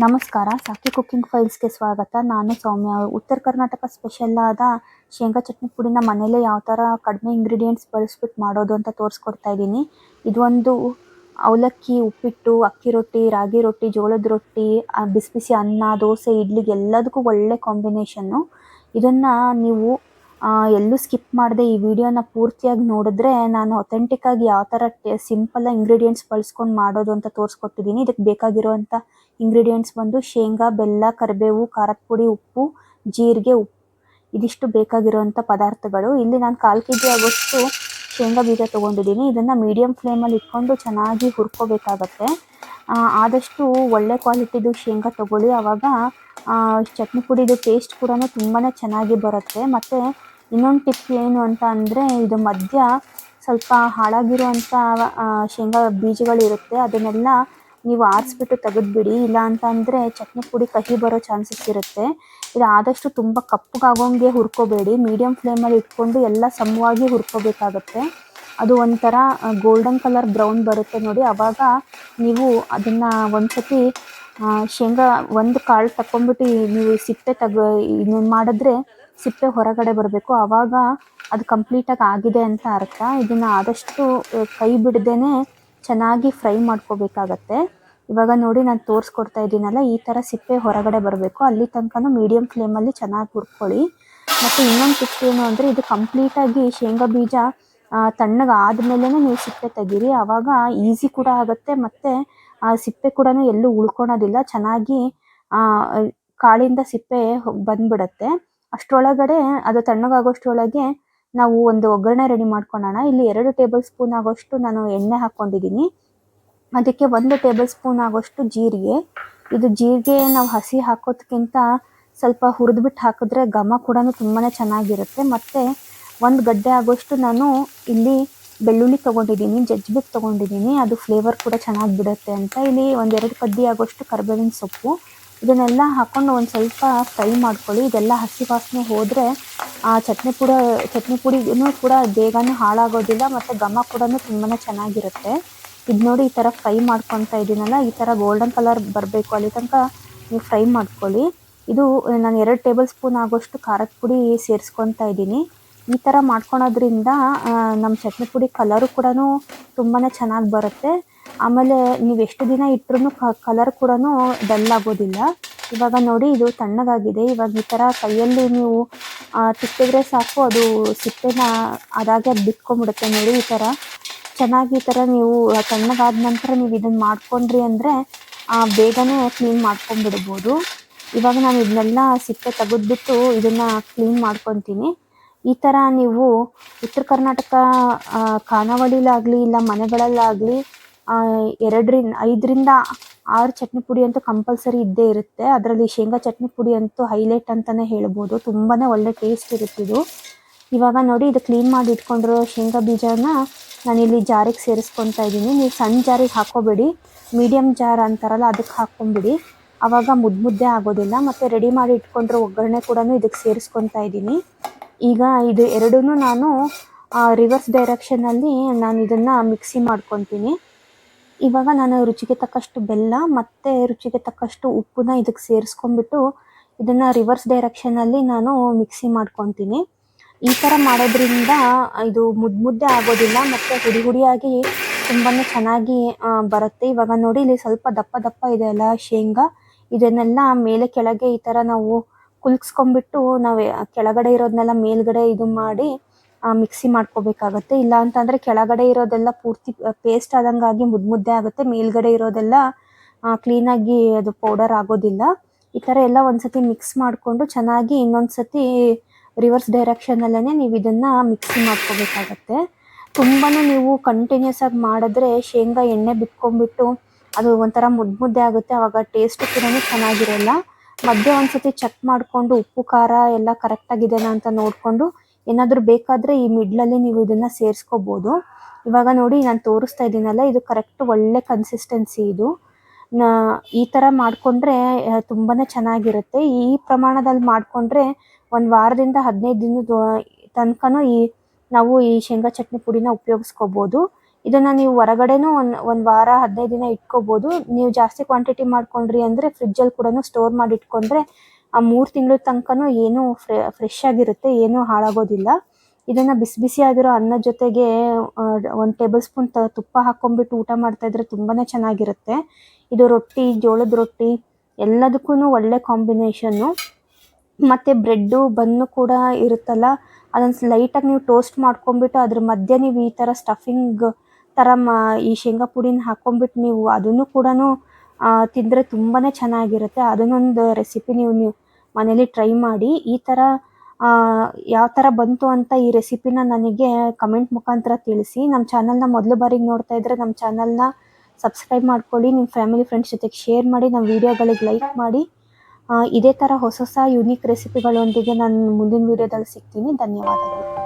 ನಮಸ್ಕಾರ, ಸಾಕಿ ಕುಕ್ಕಿಂಗ್ ಫೈಲ್ಸ್ಗೆ ಸ್ವಾಗತ. ನಾನು ಸೌಮ್ಯ. ಉತ್ತರ ಕರ್ನಾಟಕ ಸ್ಪೆಷಲ್ ಆದ ಶೇಂಗಾ ಚಟ್ನಿ ಪುಡಿನ ಮನೆಯಲ್ಲೇ ಯಾವ ಥರ ಕಡಿಮೆ ಇಂಗ್ರೀಡಿಯೆಂಟ್ಸ್ ಬಳಸ್ಬಿಟ್ಟು ಮಾಡೋದು ಅಂತ ತೋರಿಸ್ಕೊಡ್ತಾ ಇದ್ದೀನಿ. ಇದೊಂದು ಅವಲಕ್ಕಿ, ಉಪ್ಪಿಟ್ಟು, ಅಕ್ಕಿ ರೊಟ್ಟಿ, ರಾಗಿ ರೊಟ್ಟಿ, ಜೋಳದ ರೊಟ್ಟಿ ಬಿಸಿ ಬಿಸಿ ಅನ್ನ, ದೋಸೆ, ಇಡ್ಲಿಗೆ ಎಲ್ಲದಕ್ಕೂ ಒಳ್ಳೆ ಕಾಂಬಿನೇಷನ್ನು ಇದನ್ನು ನೀವು ಎಲ್ಲೂ ಸ್ಕಿಪ್ ಮಾಡದೆ ಈ ವಿಡಿಯೋನ ಪೂರ್ತಿಯಾಗಿ ನೋಡಿದ್ರೆ ನಾನು ಅಥೆಂಟಿಕ್ ಆಗಿ ಯಾವ ಥರ ಸಿಂಪಲ್ ಇಂಗ್ರೀಡಿಯೆಂಟ್ಸ್ ಬಳಸ್ಕೊಂಡು ಮಾಡೋದು ಅಂತ ತೋರಿಸ್ಕೊಟ್ಟಿದ್ದೀನಿ ಇದಕ್ಕೆ ಬೇಕಾಗಿರುವಂಥ ಇಂಗ್ರೀಡಿಯೆಂಟ್ಸ್ ಬಂದು ಶೇಂಗಾ, ಬೆಲ್ಲ, ಕರಿಬೇವು, ಖಾರದ ಪುಡಿ, ಉಪ್ಪು, ಜೀರಿಗೆ, ಉಪ್ಪು. ಇದಿಷ್ಟು ಬೇಕಾಗಿರುವಂಥ ಪದಾರ್ಥಗಳು. ಇಲ್ಲಿ ನಾನು ಕಾಲು ಕೆ ಜಿ ಆಗೋಷ್ಟು ಶೇಂಗಾ ಬೀಜ ತೊಗೊಂಡಿದ್ದೀನಿ ಇದನ್ನು ಮೀಡಿಯಮ್ ಫ್ಲೇಮಲ್ಲಿ ಇಟ್ಕೊಂಡು ಚೆನ್ನಾಗಿ ಹುರ್ಕೋಬೇಕಾಗತ್ತೆ. ಆದಷ್ಟು ಒಳ್ಳೆ ಕ್ವಾಲಿಟಿದು ಶೇಂಗಾ ತೊಗೊಳ್ಳಿ. ಆವಾಗ ಚಟ್ನಿ ಪುಡಿದು ಟೇಸ್ಟ್ ಕೂಡ ತುಂಬಾ ಚೆನ್ನಾಗಿ ಬರುತ್ತೆ. ಮತ್ತು ಇನ್ನೊಂದು ಟಿಪ್ ಏನು ಅಂತ ಅಂದರೆ ಇದು ಮಧ್ಯ ಸ್ವಲ್ಪ ಹಾಳಾಗಿರುವಂಥ ಶೇಂಗಾ ಬೀಜಗಳಿರುತ್ತೆ. ಅದನ್ನೆಲ್ಲ ನೀವು ಆರಿಸ್ಬಿಟ್ಟು ತೆಗೆದ್ಬಿಡಿ. ಇಲ್ಲ ಅಂತ ಅಂದರೆ ಚಟ್ನಿ ಪುಡಿ ಕಹಿ ಬರೋ ಚಾನ್ಸಸ್ ಇರುತ್ತೆ. ಇದು ಆದಷ್ಟು ತುಂಬ ಕಪ್ಪಗಾಗೋಂಗೆ ಹುರ್ಕೋಬೇಡಿ. ಮೀಡಿಯಮ್ ಫ್ಲೇಮಲ್ಲಿ ಇಟ್ಕೊಂಡು ಎಲ್ಲ ಸಮವಾಗಿ ಹುರ್ಕೋಬೇಕಾಗತ್ತೆ. ಅದು ಒಂಥರ ಗೋಲ್ಡನ್ ಕಲರ್ ಬ್ರೌನ್ ಬರುತ್ತೆ ನೋಡಿ. ಆವಾಗ ನೀವು ಅದನ್ನು ಒಂದು ಸತಿ ಶೇಂಗಾ ಒಂದು ಕಾಳು ತಗೊಂಡ್ಬಿಟ್ಟು ನೀವು ಸಿಪ್ಪೆ ತಗ ಇನ್ನೇನು ಮಾಡಿದ್ರೆ ಸಿಪ್ಪೆ ಹೊರಗಡೆ ಬರಬೇಕು. ಆವಾಗ ಅದು ಕಂಪ್ಲೀಟಾಗಿ ಆಗಿದೆ ಅಂತ ಅರ್ಥ. ಇದನ್ನು ಆದಷ್ಟು ಕೈ ಬಿಡ್ದೇ ಚೆನ್ನಾಗಿ ಫ್ರೈ ಮಾಡ್ಕೋಬೇಕಾಗತ್ತೆ. ಇವಾಗ ನೋಡಿ ನಾನು ತೋರಿಸ್ಕೊಡ್ತಾ ಇದ್ದೀನಲ್ಲ, ಈ ಥರ ಸಿಪ್ಪೆ ಹೊರಗಡೆ ಬರಬೇಕು. ಅಲ್ಲಿ ತನಕನೂ ಮೀಡಿಯಮ್ ಫ್ಲೇಮಲ್ಲಿ ಚೆನ್ನಾಗಿ ಹುರ್ಕೊಳ್ಳಿ. ಮತ್ತು ಇನ್ನೊಂದು ಟಿಪ್ ಏನು ಅಂದರೆ, ಇದು ಕಂಪ್ಲೀಟಾಗಿ ಶೇಂಗಾ ಬೀಜ ತಣ್ಣಗೆ ಆದಮೇಲೆ ನೀವು ಸಿಪ್ಪೆ ತೆಗೀರಿ. ಆವಾಗ ಈಸಿ ಕೂಡ ಆಗುತ್ತೆ ಮತ್ತು, ಆ, ಸಿಪ್ಪೆ ಕೂಡ ಎಲ್ಲೂ ಉಳ್ಕೊಳೋದಿಲ್ಲ. ಚೆನ್ನಾಗಿ ಕಾಳಿಂದ ಸಿಪ್ಪೆ ಬಂದ್ಬಿಡುತ್ತೆ. ಅಷ್ಟರೊಳಗಡೆ ಅದು ತಣ್ಣಗಾಗೋಷ್ಟರೊಳಗೆ ನಾವು ಒಂದು ಒಗ್ಗರಣೆ ರೆಡಿ ಮಾಡ್ಕೊಳ್ಳೋಣ ಇಲ್ಲಿ ಎರಡು ಟೇಬಲ್ ಸ್ಪೂನ್ ಆಗೋಷ್ಟು ನಾನು ಎಣ್ಣೆ ಹಾಕ್ಕೊಂಡಿದ್ದೀನಿ. ಅದಕ್ಕೆ ಒಂದು ಟೇಬಲ್ ಸ್ಪೂನ್ ಆಗೋಷ್ಟು ಜೀರಿಗೆ. ಇದು ಜೀರಿಗೆ ನಾವು ಹಸಿ ಹಾಕೋದಕ್ಕಿಂತ ಸ್ವಲ್ಪ ಹುರಿದ್ಬಿಟ್ಟು ಹಾಕಿದ್ರೆ ಘಮ ಕೂಡ ತುಂಬಾ ಚೆನ್ನಾಗಿರುತ್ತೆ. ಮತ್ತು ಒಂದು ಗಡ್ಡೆ ಆಗೋಷ್ಟು ನಾನು ಇಲ್ಲಿ ಬೆಳ್ಳುಳ್ಳಿ ತೊಗೊಂಡಿದ್ದೀನಿ ಜಜ್ಜಿಬಿಟ್ಟು ತೊಗೊಂಡಿದ್ದೀನಿ. ಅದು ಫ್ಲೇವರ್ ಕೂಡ ಚೆನ್ನಾಗಿ ಬಿಡುತ್ತೆ ಅಂತ. ಇಲ್ಲಿ ಒಂದೆರಡು ಕಡ್ಡಿ ಆಗೋಷ್ಟು ಕರ್ಬೇವಿನ ಸೊಪ್ಪು. ಇದನ್ನೆಲ್ಲ ಹಾಕೊಂಡು ಒಂದು ಸ್ವಲ್ಪ ಫ್ರೈ ಮಾಡ್ಕೊಳ್ಳಿ. ಇದೆಲ್ಲ ಹಸಿ ವಾಸನೆ ಹೋದರೆ ಆ ಚಟ್ನಿ ಪುಡ, ಚಟ್ನಿ ಪುಡಿಗೂ ಕೂಡ ಬೇಗನೂ ಹಾಳಾಗೋದಿಲ್ಲ ಮತ್ತು ಘಮ ಕೂಡ ತುಂಬಾ ಚೆನ್ನಾಗಿರುತ್ತೆ. ಇದು ನೋಡಿ ಈ ಥರ ಫ್ರೈ ಮಾಡ್ಕೊತಾ ಇದ್ದೀನಲ್ಲ ಈ ಥರ ಗೋಲ್ಡನ್ ಕಲರ್ ಬರಬೇಕು ಅಲ್ಲಿ ತನಕ ನೀವು ಫ್ರೈ ಮಾಡ್ಕೊಳ್ಳಿ. ಇದು ನಾನು ಎರಡು ಟೇಬಲ್ ಸ್ಪೂನ್ ಆಗೋಷ್ಟು ಖಾರದ ಪುಡಿ ಸೇರಿಸ್ಕೊತಾ ಇದ್ದೀನಿ ಈ ಥರ ಮಾಡ್ಕೊಳೋದ್ರಿಂದ ನಮ್ಮ ಚಟ್ನಿ ಪುಡಿ ಕಲರು ಕೂಡ ತುಂಬಾ ಚೆನ್ನಾಗಿ ಬರುತ್ತೆ. ಆಮೇಲೆ ನೀವು ಎಷ್ಟು ದಿನ ಇಟ್ರೂ ಕಲರ್ ಕೂಡ ಡಲ್ ಆಗೋದಿಲ್ಲ. ಇವಾಗ ನೋಡಿ ಇದು ತಣ್ಣಗಾಗಿದೆ. ಇವಾಗ ಈ ಥರ ಕೈಯಲ್ಲಿ ನೀವು ತಿಕ್ಕಿದ್ರೆ ಸಾಕು, ಅದು ಸಿಪ್ಪೆನ ಅದಾಗೆ ಅದು ಬಿಟ್ಕೊಂಡ್ಬಿಡುತ್ತೆ ನೋಡಿ ಈ ಥರ ಚೆನ್ನಾಗಿ ಈ ಥರ ನೀವು, ತಣ್ಣಗಾದ ನಂತರ ನೀವು ಇದನ್ನು ಮಾಡ್ಕೊಂಡ್ರಿ ಅಂದರೆ ಬೇಗನೆ ಕ್ಲೀನ್ ಮಾಡ್ಕೊಂಡ್ಬಿಡ್ಬೋದು. ಇವಾಗ ನಾನು ಇದನ್ನೆಲ್ಲ ಸಿಪ್ಪೆ ತೆಗೆದ್ಬಿಟ್ಟು ಇದನ್ನು ಕ್ಲೀನ್ ಮಾಡ್ಕೊತೀನಿ. ಈ ಥರ ನೀವು ಉತ್ತರ ಕರ್ನಾಟಕ ಖಾನಾವಳಿಲಾಗಲಿ ಇಲ್ಲ ಮನೆಗಳಲ್ಲಾಗಲಿ ಎರಡರಿಂದ, ಐದರಿಂದ ಆರು ಚಟ್ನಿ ಪುಡಿ ಅಂತೂ ಕಂಪಲ್ಸರಿ ಇದ್ದೇ ಇರುತ್ತೆ. ಅದರಲ್ಲಿ ಶೇಂಗಾ ಚಟ್ನಿ ಪುಡಿ ಅಂತೂ ಹೈಲೈಟ್ ಅಂತಲೇ ಹೇಳ್ಬೋದು. ತುಂಬಾ ಒಳ್ಳೆ ಟೇಸ್ಟ್ ಇರುತ್ತೆ ಇದು. ಇವಾಗ ನೋಡಿ, ಇದು ಕ್ಲೀನ್ ಮಾಡಿ ಇಟ್ಕೊಂಡಿರೋ ಶೇಂಗಾ ಬೀಜನ ನಾನಿಲ್ಲಿ ಜಾರಿಗೆ ಸೇರಿಸ್ಕೊತಾ ಇದ್ದೀನಿ. ನೀವು ಸಣ್ಣ ಜಾರಿಗೆ ಹಾಕೋಬೇಡಿ. ಮೀಡಿಯಮ್ ಜಾರ್ ಅಂತಾರಲ್ಲ, ಅದಕ್ಕೆ ಹಾಕ್ಕೊಂಬಿಡಿ. ಆವಾಗ ಮುದ್ದು ಮುದ್ದೆ ಆಗೋದಿಲ್ಲ. ಮತ್ತು ರೆಡಿ ಮಾಡಿ ಇಟ್ಕೊಂಡಿರೋ ಒಗ್ಗರಣೆ ಕೂಡ ಇದಕ್ಕೆ ಸೇರಿಸ್ಕೊತಾ ಇದ್ದೀನಿ. ಈಗ ಇದು ಎರಡೂ ನಾನು ರಿವರ್ಸ್ ಡೈರೆಕ್ಷನಲ್ಲಿ ನಾನು ಇದನ್ನು ಮಿಕ್ಸಿ ಮಾಡ್ಕೊತೀನಿ. ಇವಾಗ ನಾನು ರುಚಿಗೆ ತಕ್ಕಷ್ಟು ಬೆಲ್ಲ ಮತ್ತು ರುಚಿಗೆ ತಕ್ಕಷ್ಟು ಉಪ್ಪನ್ನ ಇದಕ್ಕೆ ಸೇರಿಸ್ಕೊಂಡ್ಬಿಟ್ಟು ಇದನ್ನು ರಿವರ್ಸ್ ಡೈರೆಕ್ಷನಲ್ಲಿ ನಾನು ಮಿಕ್ಸಿ ಮಾಡ್ಕೊತೀನಿ. ಈ ಥರ ಮಾಡೋದ್ರಿಂದ, ಇದು ಮುದ್ದು ಮುದ್ದೆ ಆಗೋದಿಲ್ಲ ಮತ್ತು ಹುಡಿ ಹುಡಿಯಾಗಿ ತುಂಬಾ ಚೆನ್ನಾಗಿ ಬರುತ್ತೆ. ಇವಾಗ ನೋಡಿ, ಇಲ್ಲಿ ಸ್ವಲ್ಪ ದಪ್ಪ ದಪ್ಪ ಇದೆ ಅಲ್ಲ ಶೇಂಗಾ. ಇದನ್ನೆಲ್ಲ ಮೇಲೆ ಕೆಳಗೆ ಈ ಥರ ನಾವು ಕುಲ್ಸ್ಕೊಂಡ್ಬಿಟ್ಟು ನಾವು ಕೆಳಗಡೆ ಇರೋದನ್ನೆಲ್ಲ ಮೇಲ್ಗಡೆ ಇದು ಮಾಡಿ ಮಿಕ್ಸಿ ಮಾಡ್ಕೋಬೇಕಾಗತ್ತೆ. ಇಲ್ಲ ಅಂತಂದರೆ ಕೆಳಗಡೆ ಇರೋದೆಲ್ಲ ಪೂರ್ತಿ ಪೇಸ್ಟ್ ಆದಂಗಾಗಿ ಮುದ್ದು ಮುದ್ದೆ ಆಗುತ್ತೆ. ಮೇಲ್ಗಡೆ ಇರೋದೆಲ್ಲ ಕ್ಲೀನಾಗಿ ಅದು ಪೌಡರ್ ಆಗೋದಿಲ್ಲ. ಈ ಥರ ಎಲ್ಲ ಒಂದ್ಸತಿ ಮಿಕ್ಸ್ ಮಾಡಿಕೊಂಡು ಚೆನ್ನಾಗಿ ಇನ್ನೊಂದು ಸತಿ ರಿವರ್ಸ್ ಡೈರೆಕ್ಷನಲ್ಲೇ ನೀವು ಇದನ್ನು ಮಿಕ್ಸಿ ಮಾಡ್ಕೋಬೇಕಾಗತ್ತೆ. ತುಂಬಾ ನೀವು ಕಂಟಿನ್ಯೂಸ್ ಆಗಿ ಮಾಡಿದ್ರೆ ಶೇಂಗಾ ಎಣ್ಣೆ ಬಿಟ್ಕೊಂಡ್ಬಿಟ್ಟು ಅದು ಒಂಥರ ಮುದ್ದು ಮುದ್ದೆ ಆಗುತ್ತೆ. ಆವಾಗ ಟೇಸ್ಟು ಕೂಡ ಚೆನ್ನಾಗಿರಲ್ಲ. ಮಧ್ಯೆ ಒಂದ್ಸತಿ ಚೆಕ್ ಮಾಡಿಕೊಂಡು ಉಪ್ಪು, ಖಾರ ಎಲ್ಲ ಕರೆಕ್ಟಾಗಿದೆಯಾ ಅಂತ ನೋಡಿಕೊಂಡು ಏನಾದರೂ ಬೇಕಾದರೆ ಈ ಮಿಡ್ಲಲ್ಲಿ ನೀವು ಇದನ್ನು ಸೇರಿಸ್ಕೋಬೋದು. ಇವಾಗ ನೋಡಿ ನಾನು ತೋರಿಸ್ತಾ ಇದ್ದೀನಲ್ಲ, ಇದು ಕರೆಕ್ಟ್ ಒಳ್ಳೆ ಕನ್ಸಿಸ್ಟೆನ್ಸಿ ಇದು. ಈ ಥರ ಮಾಡಿಕೊಂಡ್ರೆ ತುಂಬಾ ಚೆನ್ನಾಗಿರುತ್ತೆ. ಈ ಪ್ರಮಾಣದಲ್ಲಿ ಮಾಡಿಕೊಂಡ್ರೆ ಒಂದು ವಾರದಿಂದ ಹದಿನೈದು ದಿನದ ತನಕನೂ ಈ, ನಾವು ಈ ಶೇಂಗಾ ಚಟ್ನಿ ಪುಡಿನ ಉಪಯೋಗಿಸ್ಕೋಬೋದು. ಇದನ್ನ ನೀವು ಹೊರಗಡೆನೂ ಒಂದು ಒಂದು ವಾರ, ಹದಿನೈದು ದಿನ ಇಟ್ಕೋಬೋದು. ನೀವು ಜಾಸ್ತಿ ಕ್ವಾಂಟಿಟಿ ಮಾಡ್ಕೊಂಡ್ರಿ ಅಂದರೆ ಫ್ರಿಜ್ಜಲ್ಲಿ ಕೂಡ ಸ್ಟೋರ್ ಮಾಡಿ ಇಟ್ಕೊಂಡ್ರೆ ಆ ಮೂರು ತಿಂಗಳ ತನಕನೂ ಏನು ಫ್ರೆಶ್ ಆಗಿರುತ್ತೆ, ಏನು ಹಾಳಾಗೋದಿಲ್ಲ. ಇದನ್ನ ಬಿಸಿ ಬಿಸಿ ಆಗಿರೋ ಅನ್ನದ ಜೊತೆಗೆ ಒಂದು ಟೇಬಲ್ ಸ್ಪೂನ್ ತ ತುಪ್ಪ ಹಾಕೊಂಡ್ಬಿಟ್ಟು ಊಟ ಮಾಡ್ತಾ ಇದ್ರೆ ತುಂಬಾನೇ ಚೆನ್ನಾಗಿರುತ್ತೆ. ಇದು ರೊಟ್ಟಿ, ಜೋಳದ ರೊಟ್ಟಿ ಎಲ್ಲದಕ್ಕೂ ಒಳ್ಳೆ ಕಾಂಬಿನೇಷನ್ನು. ಮತ್ತು ಬ್ರೆಡ್ಡು, ಬನ್ನು ಕೂಡ ಇರುತ್ತಲ್ಲ, ಅದನ್ನ ಲೈಟಾಗಿ ನೀವು ಟೋಸ್ಟ್ ಮಾಡ್ಕೊಂಡ್ಬಿಟ್ಟು ಅದ್ರ ಮಧ್ಯೆ ನೀವು ಈ ಥರ ಸ್ಟಫಿಂಗ್ ಥರ ಮಾ, ಈ ಶೇಂಗಾ ಪುಡಿನ ಹಾಕೊಂಡ್ಬಿಟ್ಟು ನೀವು ಅದನ್ನು ಕೂಡ ತಿಂದ್ರೆ ತುಂಬಾ ಚೆನ್ನಾಗಿರುತ್ತೆ. ಅದನ್ನೊಂದು ರೆಸಿಪಿ ನೀವು ನೀವು ಮನೇಲಿ ಟ್ರೈ ಮಾಡಿ, ಈ ಥರ ಯಾವ ಥರ ಬಂತು ಅಂತ ಈ ರೆಸಿಪಿನ ನನಗೆ ಕಮೆಂಟ್ ಮುಖಾಂತರ ತಿಳಿಸಿ. ನಮ್ಮ ಚಾನಲ್ನ ಮೊದಲು ಬಾರಿಗೆ ನೋಡ್ತಾ ಇದ್ರೆ ನಮ್ಮ ಚಾನಲ್ನ ಸಬ್ಸ್ಕ್ರೈಬ್ ಮಾಡ್ಕೊಳ್ಳಿ. ನಿಮ್ಮ ಫ್ಯಾಮಿಲಿ ಫ್ರೆಂಡ್ಸ್ ಜೊತೆಗೆ ಶೇರ್ ಮಾಡಿ ನಮ್ಮ ವಿಡಿಯೋಗಳಿಗೆ ಲೈಕ್ ಮಾಡಿ. ಇದೇ ಥರ ಹೊಸ ಹೊಸ ಯುನೀಕ್ ರೆಸಿಪಿಗಳೊಂದಿಗೆ ನಾನು ಮುಂದಿನ ವಿಡಿಯೋದಲ್ಲಿ ಸಿಗ್ತೀನಿ. ಧನ್ಯವಾದಗಳು.